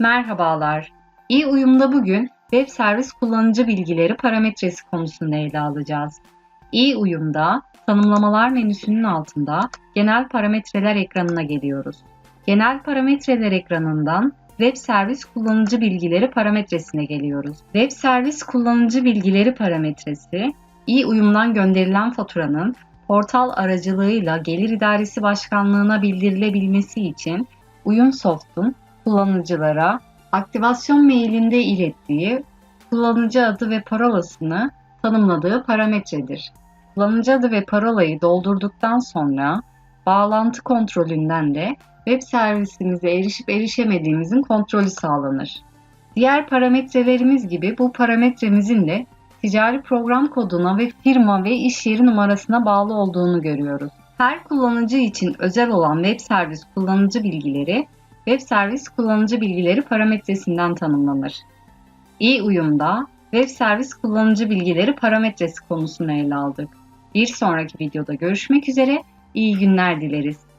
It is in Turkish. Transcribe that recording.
Merhabalar. İyi uyumda bugün web servis kullanıcı bilgileri parametresi konusunu ele alacağız. İyi uyumda tanımlamalar menüsünün altında genel parametreler ekranına geliyoruz. Genel parametreler ekranından web servis kullanıcı bilgileri parametresine geliyoruz. Web servis kullanıcı bilgileri parametresi iyi uyumdan gönderilen faturanın portal aracılığıyla Gelir İdaresi Başkanlığına bildirilebilmesi için Uyumsoft'un kullanıcılara aktivasyon mailinde ilettiği kullanıcı adı ve parolasını tanımladığı parametredir. Kullanıcı adı ve parolayı doldurduktan sonra bağlantı kontrolünden de web servisimize erişip erişemediğimizin kontrolü sağlanır. Diğer parametrelerimiz gibi bu parametremizin de ticari program koduna ve firma ve iş yeri numarasına bağlı olduğunu görüyoruz. Her kullanıcı için özel olan web servis kullanıcı bilgileri web servis kullanıcı bilgileri parametresinden tanımlanır. İyi uyumda web servis kullanıcı bilgileri parametresi konusunu ele aldık. Bir sonraki videoda görüşmek üzere, iyi günler dileriz.